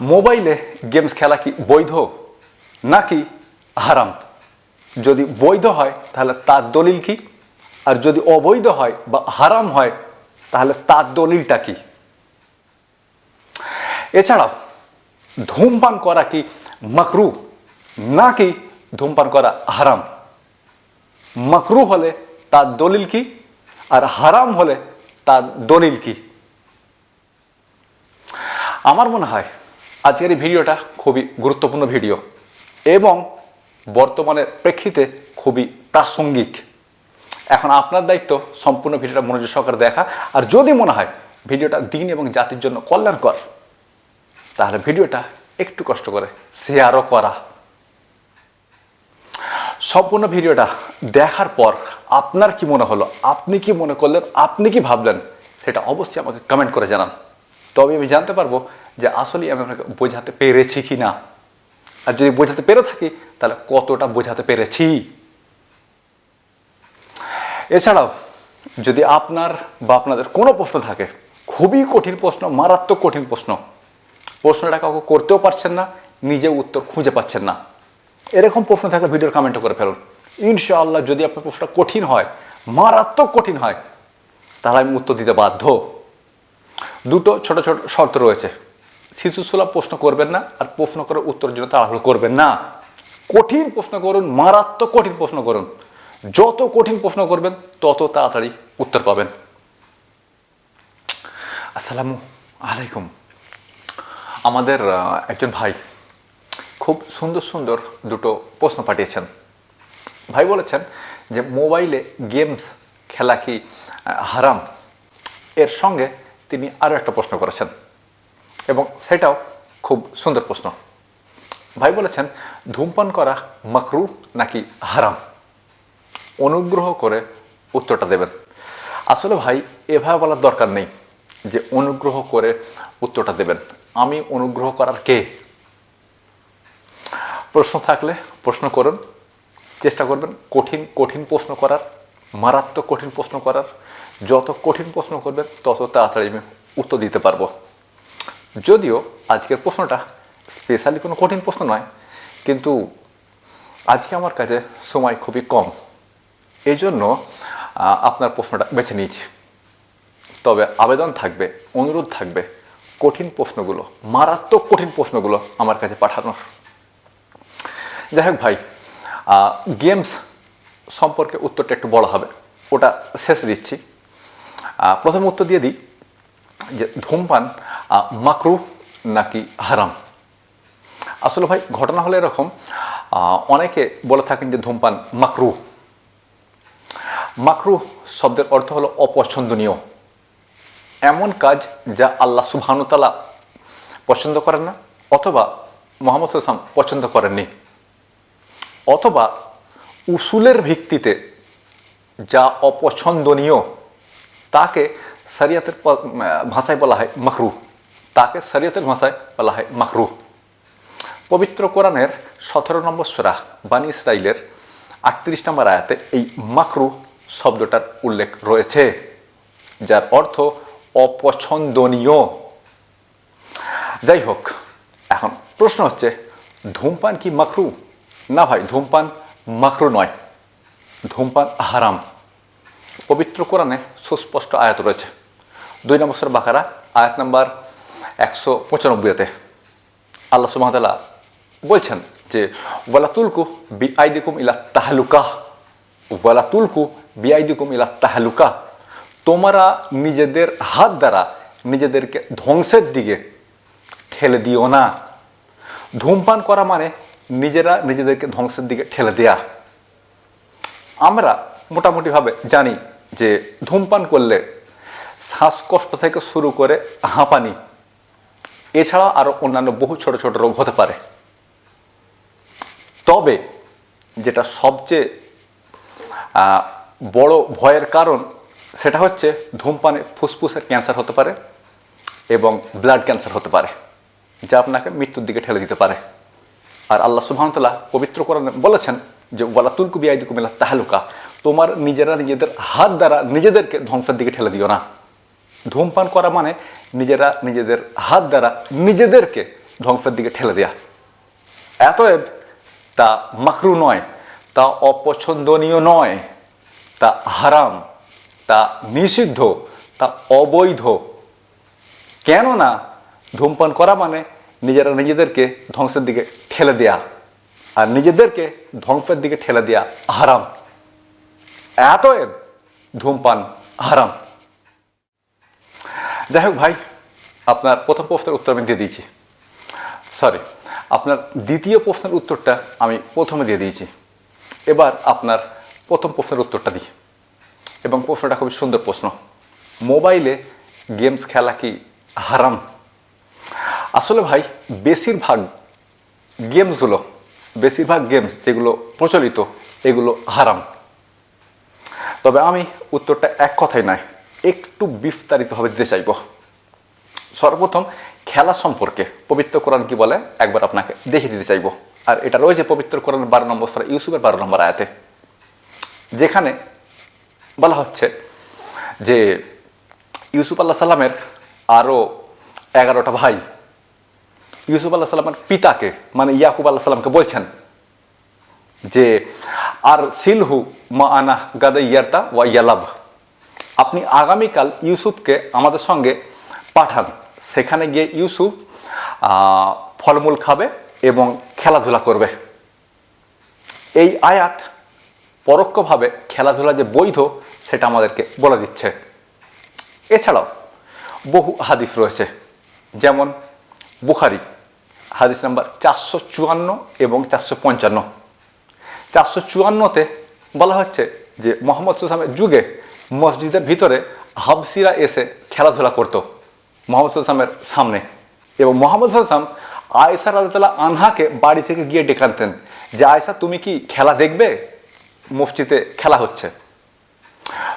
মোবাইলে গেমস খেলা কি বৈধ? নাকি হারাম? যদি বৈধ হয়, তাহলে তার দলিল কি? আর যদি অবৈধ হয় বা হারাম হয়, তাহলে তার দলিলটা কি? এছাড়াও, ধূমপান করা কি মাকরু? নাকি ধূমপান করা হারাম? মাকরু হলে তার দলিল কি? আর হারাম হলে তার দলিল কি? আমার মনে হয় আজকের এই ভিডিওটা খুবই গুরুত্বপূর্ণ ভিডিও এবং বর্তমানের প্রেক্ষিতে খুবই প্রাসঙ্গিক। এখন আপনার দায়িত্ব সম্পূর্ণ ভিডিওটা মনোযোগ সহকারে দেখা। আর যদি মনে হয় ভিডিওটা দিন এবং জাতির জন্য কল্যাণকর, তাহলে ভিডিওটা একটু কষ্ট করে শেয়ারও করা। সম্পূর্ণ ভিডিওটা দেখার পর আপনার কি মনে হলো? আপনি কি মনে করলেন? আপনি কি ভাবলেন? সেটা অবশ্যই আমাকে কমেন্ট করে জানান। তবে আমি জানতে পারব যে আসলে আমি আপনাকে বোঝাতে পেরেছি কি না আর যদি বোঝাতে পেরে থাকি, তাহলে কতটা বোঝাতে পেরেছি? এছাড়াও, যদি আপনার বা আপনাদের কোনো প্রশ্ন থাকে, খুবই কঠিন প্রশ্ন, মারাত্মক কঠিন প্রশ্ন, প্রশ্নটা কাউকে করতেও পারছেন না, নিজে উত্তর খুঁজে পাচ্ছেন না। এরকম প্রশ্ন থাকলে ভিডিওর কমেন্টও করে ফেলুন। ইনশাআল্লাহ যদি আপনার প্রশ্নটা কঠিন হয়, মারাত্মক কঠিন হয়, তাহলে আমি উত্তর দিতে বাধ্য। দুটো ছোট ছোট শর্ত রয়েছে। শিশুসুলভ প্রশ্ন করবেন না আর প্রশ্ন করার উত্তরের জন্য তাড়াহুড়ো করবেন না। কঠিন প্রশ্ন করুন, মারাত্মক কঠিন প্রশ্ন করুন। যত কঠিন প্রশ্ন করবেন, তত তাড়াতাড়ি উত্তর পাবেন। আসসালামু আলাইকুম। আমাদের একজন ভাই খুব সুন্দর সুন্দর দুটো প্রশ্ন পাঠিয়েছেন। ভাই বলেছেন যে মোবাইলে গেমস খেলা কি হারাম? এর সঙ্গে তিনি আরও একটা প্রশ্ন করেছেন। এবং সেটাও খুব সুন্দর প্রশ্ন। ভাই বলেছেন, ধূমপান করা মাকরু নাকি হারাম? অনুগ্রহ করে উত্তরটা দেবেন। আসলে ভাই, এভাবে বলার দরকার নেই যে অনুগ্রহ করে উত্তরটা দেবেন। আমি অনুগ্রহ করার কে? প্রশ্ন থাকলে প্রশ্ন করুন, চেষ্টা করবেন। কঠিন কঠিন প্রশ্ন করার, মারাত্মক কঠিন প্রশ্ন করার যত কঠিন প্রশ্ন করবেন, তত তাড়াতাড়ি আমি উত্তর দিতে পারব। যদিও আজকের প্রশ্নটা স্পেশালি কোনো কঠিন প্রশ্ন নয়, কিন্তু আজকে আমার কাছে সময় খুবই কম। এই জন্য আপনার প্রশ্নটা বেছে নিয়েছি। তবে আবেদন থাকবে, অনুরোধ থাকবে কঠিন প্রশ্নগুলো, মারাত্মক কঠিন প্রশ্নগুলো আমার কাছে পাঠানোর। যাই হোক ভাই গেমস সম্পর্কে উত্তরটা একটু বড় হবে, ওটা শেষে দিচ্ছি। প্রথম উত্তর দিয়ে দিই যে ধূমপান মাকরু নাকি হারাম? আসলে ভাই, ঘটনা হলে এরকম অনেকে বলে থাকেন যে ধূমপান মাকরু। মাকরু শব্দের অর্থ হলো অপছন্দনীয়। এমন কাজ যা আল্লাহ সুবহানুতালা পছন্দ করেন না, অথবা মোহাম্মদ সাল্লাম পছন্দ করেননি। অথবা উসুলের ভিত্তিতে যা অপছন্দনীয় তাকে শরিয়তের ভাষায় বলা হয় মাকরু তাকে শরিয়তের ভাষায় বলা হয় মাকরু পবিত্র কোরআনের সতেরো নম্বর সোরা বানি ইসরাইলের আটত্রিশ নম্বর আয়াতে এই মাকরু শব্দটার উল্লেখ রয়েছে, যার অর্থ অপছন্দনীয়। যাই হোক, এখন প্রশ্ন হচ্ছে, ধূমপান কি মাকরু না ভাই, ধূমপান মাকরু নয়। ধূমপান হারাম। পবিত্র কোরআনে সুস্পষ্ট আয়াত রয়েছে। দুই নম্বর সুরা বাকারা, আয়াত নাম্বার একশো পঁচানব্বইতে আল্লাহ সুমাতাল্লাহ বলছেন যে ওয়ালাতুলকু বি আইদিকুম ইলা তাহালুকা ওয়ালাতুলকু বি আইদিকুম ইলা তাহালুকা তোমরা নিজেদের হাত দ্বারা নিজেদেরকে ধ্বংসের দিকে ঠেলে দিও না। ধূমপান করা মানে নিজেরা নিজেদেরকে ধ্বংসের দিকে ঠেলে দেয়া। আমরা মোটামুটিভাবে জানি যে ধূমপান করলে শ্বাসকষ্ট থেকে শুরু করে হাঁপানি এছাড়া আরও অন্যান্য বহু ছোট ছোট রোগ হতে পারে। তবে যেটা সবচেয়ে বড় ভয়ের কারণ সেটা হচ্ছে ধূমপানে ফুসফুসের ক্যান্সার হতে পারে এবং ব্লাড ক্যান্সার হতে পারে, যা আপনাকে মৃত্যুর দিকে ঠেলে দিতে পারে। আর আল্লাহ সুবহানতাল্লাহ পবিত্র কোরআনে বলেছেন যে, ওয়ালা তুলকু বিআইদি কুমিল্লা তাহালুকা। তোমার নিজেরা নিজেদের হাত দ্বারা নিজেদেরকে ধ্বংসের দিকে ঠেলে দিও না। ধূমপান করা মানে নিজেরা নিজেদের হাত দ্বারা নিজেদেরকে ধ্বংসের দিকে ঠেলে দেয়া। এতএব তা মাকরু নয়, তা অপছন্দনীয় নয়, তা হারাম, তা নিষিদ্ধ, তা অবৈধ। কেননা ধূমপান করা মানে নিজেরা নিজেদেরকে ধ্বংসের দিকে ঠেলে দেয়া, আর নিজেদেরকে ধ্বংসের দিকে ঠেলে দেয়া হারাম। এতএব ধূমপান, হারাম। যাই হোক ভাই, আপনার প্রথম প্রশ্নের উত্তর আমি দিয়ে দিয়েছি। সরি আপনার দ্বিতীয় প্রশ্নের উত্তরটা আমি প্রথমে দিয়ে দিয়েছি। এবার আপনার প্রথম প্রশ্নের উত্তরটা দিই। এবং প্রশ্নটা খুবই সুন্দর প্রশ্ন। মোবাইলে গেমস খেলা কি হারাম? আসলে ভাই, বেশিরভাগ গেমসগুলো, বেশিরভাগ গেমস যেগুলো প্রচলিত, এগুলো হারাম। তবে আমি উত্তরটা এক কথাই নয় একটু বিস্তারিতভাবে দিতে চাইব। সর্বপ্রথম খেলা সম্পর্কে পবিত্র কোরআন কি বলে? একবার আপনাকে দেখিয়ে দিতে চাইব। আর এটা রয়েছে পবিত্র কোরআন বারো নম্বর সুরা ইউসুফের বারো নম্বর আয়াতে। যেখানে বলা হচ্ছে যে ইউসুফ আল্লাহ সাল্লামের আরও এগারোটা ভাই, ইউসুফ আল্লাহ সাল্লামের পিতাকে মানে ইয়াকুব আল্লাহ সাল্লামকে বলছেন যে আর সিলহু মা আনা গাদা ইয়ার্তা ওয়া ইয়ালাভ আপনি আগামীকাল ইউসুফকে আমাদের সঙ্গে পাঠান। সেখানে গিয়ে ইউসুফ ফলমূল খাবে এবং খেলাধুলা করবে। এই আয়াত পরোক্ষভাবে খেলাধুলা যে বৈধ, সেটা আমাদেরকে বলে দিচ্ছে। এছাড়াও বহু হাদিস রয়েছে। যেমন বুখারি, হাদিস নাম্বার চারশো চুয়ান্ন এবং চারশো পঞ্চান্ন। চারশো চুয়ান্নতে বলা হচ্ছে যে মোহাম্মদ সুসামের যুগে মসজিদের ভিতরে হাবসিরা এসে খেলাধুলা করত মোহাম্মদ সুসামের সামনে। এবং মোহাম্মদ সুসাম আয়সা রাজাতাল্লাহ আনহাকে বাড়ি থেকে গিয়ে ডেকে আনতেন যে আয়সা তুমি কি খেলা দেখবে? মসজিদে খেলা হচ্ছে।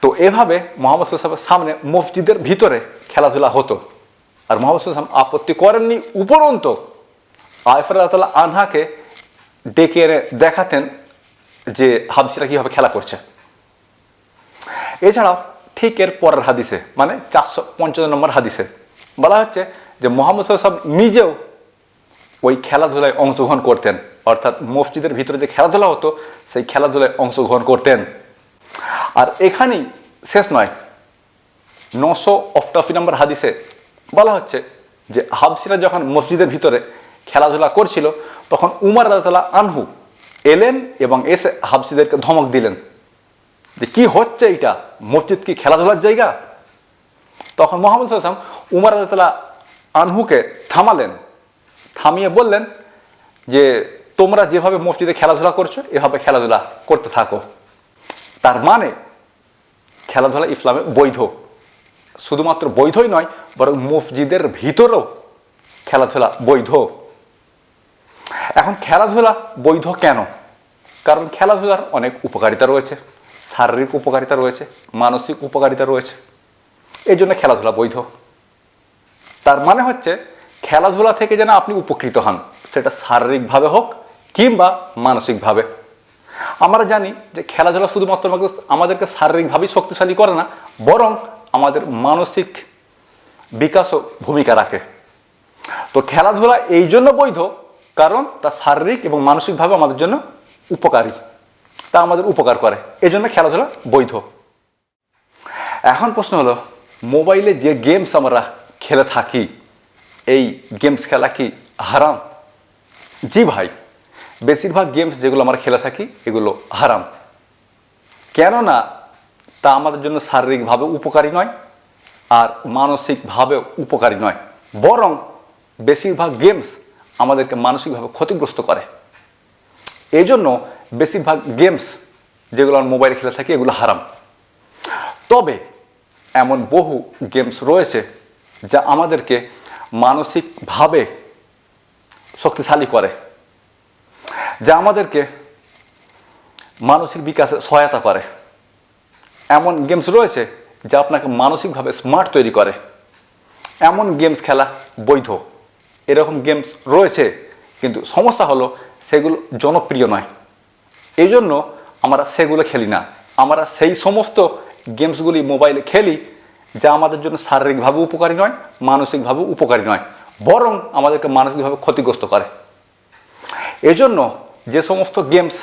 তো এভাবে মোহাম্মদ সুসামের সামনে মসজিদের ভিতরে খেলাধুলা হতো। আর মোহাম্মদ সুসাম আপত্তি করেননি উপরন্ত। আয়ফরাতাল্লাহ আনহাকে ডেকে এনে দেখাতেন যে হাবসিরা কীভাবে খেলা করছে। এছাড়াও ঠিক এর পরের হাদিসে মানে চারশো পঞ্চান্ন নম্বর হাদিসে বলা হচ্ছে যে মোহাম্মদ সাহেব নিজেও ওই খেলাধুলায় অংশগ্রহণ করতেন। অর্থাৎ মসজিদের ভিতরে যে খেলাধুলা হতো, সেই খেলাধুলায় অংশগ্রহণ করতেন। আর এখানেই শেষ নয়, নশো অষ্টাশি নম্বর হাদিসে বলা হচ্ছে যে হাবসিরা যখন মসজিদের ভিতরে খেলাধুলা করছিল, তখন উমার রাজাতলা আনহু এলেন এবং এসে হাবসিদেরকে ধমক দিলেন যে, কি হচ্ছে এটা মসজিদ কি খেলাধুলার জায়গা? তখন মোহাম্মদ সাল্লাম উমার রাজাতলা আনহুকে থামালেন। থামিয়ে বললেন যে, তোমরা যেভাবে মসজিদে খেলাধুলা করছ, এভাবে খেলাধুলা করতে থাকো। তার মানে খেলাধুলা ইসলামে বৈধ। শুধুমাত্র বৈধই নয়, বরং মসজিদের ভিতরেও খেলাধুলা বৈধ। এখন খেলাধুলা বৈধ কেন? কারণ খেলাধুলার অনেক উপকারিতা রয়েছে, শারীরিক উপকারিতা রয়েছে, মানসিক উপকারিতা রয়েছে। এই জন্য খেলাধুলা বৈধ। তার মানে হচ্ছে খেলাধুলা থেকে যেন আপনি উপকৃত হন, সেটা শারীরিকভাবে হোক কিংবা মানসিকভাবে। আমরা জানি যে খেলাধুলা শুধুমাত্র আমাদেরকে শারীরিকভাবেই শক্তিশালী করে না, বরং আমাদের মানসিক বিকাশও ভূমিকা রাখে। তো খেলাধুলা এই জন্য বৈধ কারণ তা শারীরিক এবং মানসিকভাবে আমাদের জন্য উপকারী। তা আমাদের উপকার করে। এই জন্য খেলাধুলা বৈধ। এখন প্রশ্ন হলো, মোবাইলে যে গেমস আমরা খেলে থাকি, এই গেমস খেলা কি হারাম? জি ভাই, বেশিরভাগ গেমস যেগুলো আমরা খেলে থাকি, এগুলো হারাম। কেননা তা আমাদের জন্য শারীরিকভাবে উপকারী নয়, আর মানসিকভাবেও উপকারী নয়। বরং বেশিরভাগ গেমস আমাদেরকে মানসিকভাবে ক্ষতিগ্রস্ত করে। এই জন্য বেশিরভাগ গেমস যেগুলো আমরা মোবাইলে খেলে থাকি, এগুলো হারাম। তবে এমন বহু গেমস রয়েছে যা আমাদেরকে মানসিকভাবে শক্তিশালী করে, যা আমাদেরকে মানসিক বিকাশে সহায়তা করে। এমন গেমস রয়েছে যা আপনাকে মানসিকভাবে স্মার্ট তৈরি করে। এমন গেমস খেলা বৈধ। এরকম গেমস রয়েছে, কিন্তু সমস্যা হলো সেগুলো জনপ্রিয় নয়। এই জন্য আমরা সেগুলো খেলি না। আমরা সেই সমস্ত গেমসগুলি মোবাইলে খেলি, যা আমাদের জন্য শারীরিকভাবে উপকারী নয়, মানসিকভাবে উপকারী নয়, বরং আমাদেরকে মানসিকভাবে ক্ষতিগ্রস্ত করে। এজন্য যে সমস্ত গেমস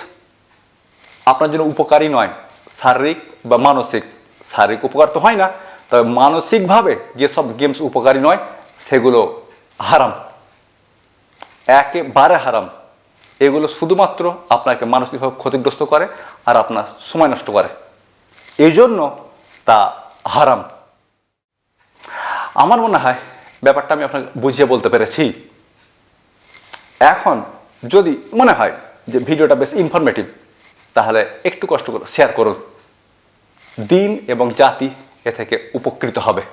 আপনার জন্য উপকারী নয়, শারীরিক বা মানসিক, শারীরিক উপকার তো হয় না, তবে মানসিকভাবে যেসব গেমস উপকারী নয়, সেগুলো হারাম। একেবারে হারাম। এগুলো শুধুমাত্র আপনাকে মানসিকভাবে ক্ষতিগ্রস্ত করে আর আপনার সময় নষ্ট করে। এই জন্য তা হারাম। আমার মনে হয় ব্যাপারটা আমি আপনাকে বুঝিয়ে বলতে পেরেছি। এখন যদি মনে হয় যে ভিডিওটা বেশ ইনফরমেটিভ তাহলে একটু কষ্ট করে শেয়ার করুন। দিন এবং জাতি এ থেকে উপকৃত হবে।